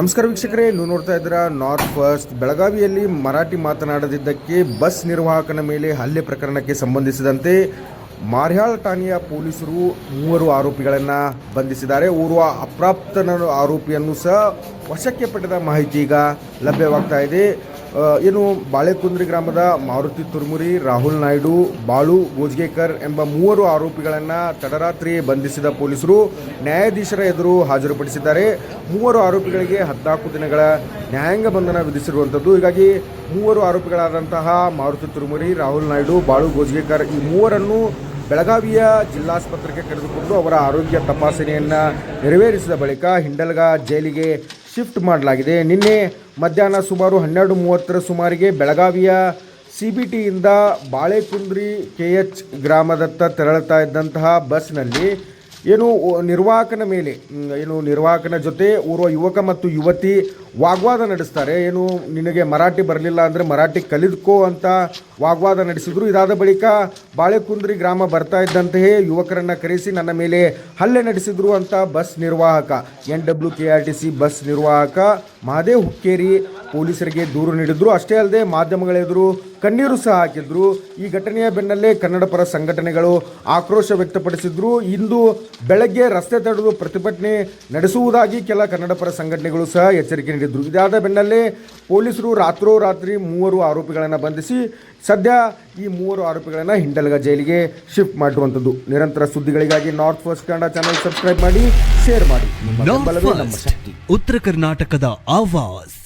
ನಮಸ್ಕಾರ ವೀಕ್ಷಕರೇ, ನೀವು ನೋಡ್ತಾ ಇದ್ದೀರಾ ನಾರ್ತ್ ಫಸ್ಟ್ ಬೆಳಗಾವಿಯಲ್ಲಿ ಮರಾಠಿ ಮಾತನಾಡದಿದ್ದಕ್ಕೆ ಬಸ್ ನಿರ್ವಾಹಕನ ಮೇಲೆ ಹಲ್ಲೆ ಪ್ರಕರಣಕ್ಕೆ ಸಂಬಂಧಿಸಿದಂತೆ ಮಾರ್ಯಾಳ್ ಠಾಣೆಯ ಪೊಲೀಸರು ಮೂವರು ಆರೋಪಿಗಳನ್ನು ಬಂಧಿಸಿದ್ದಾರೆ. ಓರ್ವ ಅಪ್ರಾಪ್ತನ ಆರೋಪಿಯನ್ನು ಸಹ ವಶಕ್ಕೆ ಪಡೆದ ಮಾಹಿತಿ ಈಗ ಲಭ್ಯವಾಗ್ತಾ ಇದೆ. ಏನು ಬಾಳೆಕುಂದ್ರಿ ಗ್ರಾಮದ ಮಾರುತಿ ತುರ್ಮುರಿ, ರಾಹುಲ್ ನಾಯ್ಡು, ಬಾಳು ಗೋಜ್ಗೇಕರ್ ಎಂಬ ಮೂವರು ಆರೋಪಿಗಳನ್ನು ತಡರಾತ್ರಿ ಬಂಧಿಸಿದ ಪೊಲೀಸರು ನ್ಯಾಯಾಧೀಶರ ಎದುರು ಹಾಜರುಪಡಿಸಿದ್ದಾರೆ. ಮೂವರು ಆರೋಪಿಗಳಿಗೆ ಹದಿನಾಲ್ಕು ದಿನಗಳ ನ್ಯಾಯಾಂಗ ಬಂಧನ ವಿಧಿಸಿರುವಂಥದ್ದು. ಹೀಗಾಗಿ ಮೂವರು ಆರೋಪಿಗಳಾದಂತಹ ಮಾರುತಿ ತುರ್ಮುರಿ, ರಾಹುಲ್ ನಾಯ್ಡು, ಬಾಳು ಗೋಜ್ಗೇಕರ್ ಈ ಮೂವರನ್ನು ಬೆಳಗಾವಿಯ ಜಿಲ್ಲಾಸ್ಪತ್ರೆಗೆ ಕರೆದುಕೊಂಡು ಅವರ ಆರೋಗ್ಯ ತಪಾಸಣೆಯನ್ನು ನೆರವೇರಿಸಿದ ಬಳಿಕ ಹಿಂಡಲ್ಗ ಜೈಲಿಗೆ ಶಿಫ್ಟ್ ಮಾಡಲಾಗಿದೆ. ನಿನ್ನೆ ಮಧ್ಯಾಹ್ನ ಸುಮಾರು ಹನ್ನೆರಡು ಮೂವತ್ತರ ಸುಮಾರಿಗೆ ಬೆಳಗಾವಿಯ ಸಿ ಬಿ ಟಿಯಿಂದ ಬಾಳೆಕುಂದ್ರಿ ಕೆ ಎಚ್ ಗ್ರಾಮದತ್ತ ತೆರಳುತ್ತಾ ಇದ್ದಂತಹ ಬಸ್ನಲ್ಲಿ ಏನು ನಿರ್ವಾಹಕನ ಮೇಲೆ ಏನು, ನಿರ್ವಾಹಕನ ಜೊತೆ ಓರ್ವ ಯುವಕ ಮತ್ತು ಯುವತಿ ವಾಗ್ವಾದ ನಡೆಸ್ತಾರೆ. ಏನು, ನಿನಗೆ ಮರಾಠಿ ಬರಲಿಲ್ಲ ಅಂದರೆ ಮರಾಠಿ ಕಲಿದ್ಕೋ ಅಂತ ವಾಗ್ವಾದ ನಡೆಸಿದ್ರು. ಇದಾದ ಬಳಿಕ ಬಾಳೆಕುಂದ್ರಿ ಗ್ರಾಮ ಬರ್ತಾ ಇದ್ದಂತೆಯೇ ಯುವಕರನ್ನು ಕರೆಸಿ ನನ್ನ ಮೇಲೆ ಹಲ್ಲೆ ನಡೆಸಿದ್ರು ಅಂತ ಬಸ್ ನಿರ್ವಾಹಕ, N W K R T C bus ನಿರ್ವಾಹಕ ಮಹದೇವ್ ಹುಕ್ಕೇರಿ ಪೊಲೀಸರಿಗೆ ದೂರು ನೀಡಿದ್ರು. ಅಷ್ಟೇ ಅಲ್ಲದೆ ಮಾಧ್ಯಮಗಳೆದುರು ಕಣ್ಣೀರು ಸಹ ಹಾಕಿದ್ರು. ಈ ಘಟನೆಯ ಬೆನ್ನಲ್ಲೇ ಕನ್ನಡ ಪರ ಸಂಘಟನೆಗಳು ಆಕ್ರೋಶ ವ್ಯಕ್ತಪಡಿಸಿದ್ರು. ಇಂದು ಬೆಳಗ್ಗೆ ರಸ್ತೆ ತಡೆದು ಪ್ರತಿಭಟನೆ ನಡೆಸುವುದಾಗಿ ಕೆಲ ಕನ್ನಡ ಪರ ಸಂಘಟನೆಗಳು ಸಹ ಎಚ್ಚರಿಕೆ ನೀಡಿದ್ರು. ಇದಾದ ಬೆನ್ನಲ್ಲೇ ಪೊಲೀಸರು ರಾತ್ರೋರಾತ್ರಿ ಮೂವರು ಆರೋಪಿಗಳನ್ನು ಬಂಧಿಸಿ ಸದ್ಯ ಈ ಮೂವರು ಆರೋಪಿಗಳನ್ನು ಹಿಂಡಲ್ಗ ಜೈಲಿಗೆ ಶಿಫ್ಟ್ ಮಾಡಿರುವಂಥದ್ದು ನಿರಂತರ ಸುದ್ದಿಗಳಿಗಾಗಿ north first Kannada channel subscribe ಮಾಡಿ ಶೇರ್ ಮಾಡಿ. ಉತ್ತರ ಕರ್ನಾಟಕದ ಆವಾಸ್.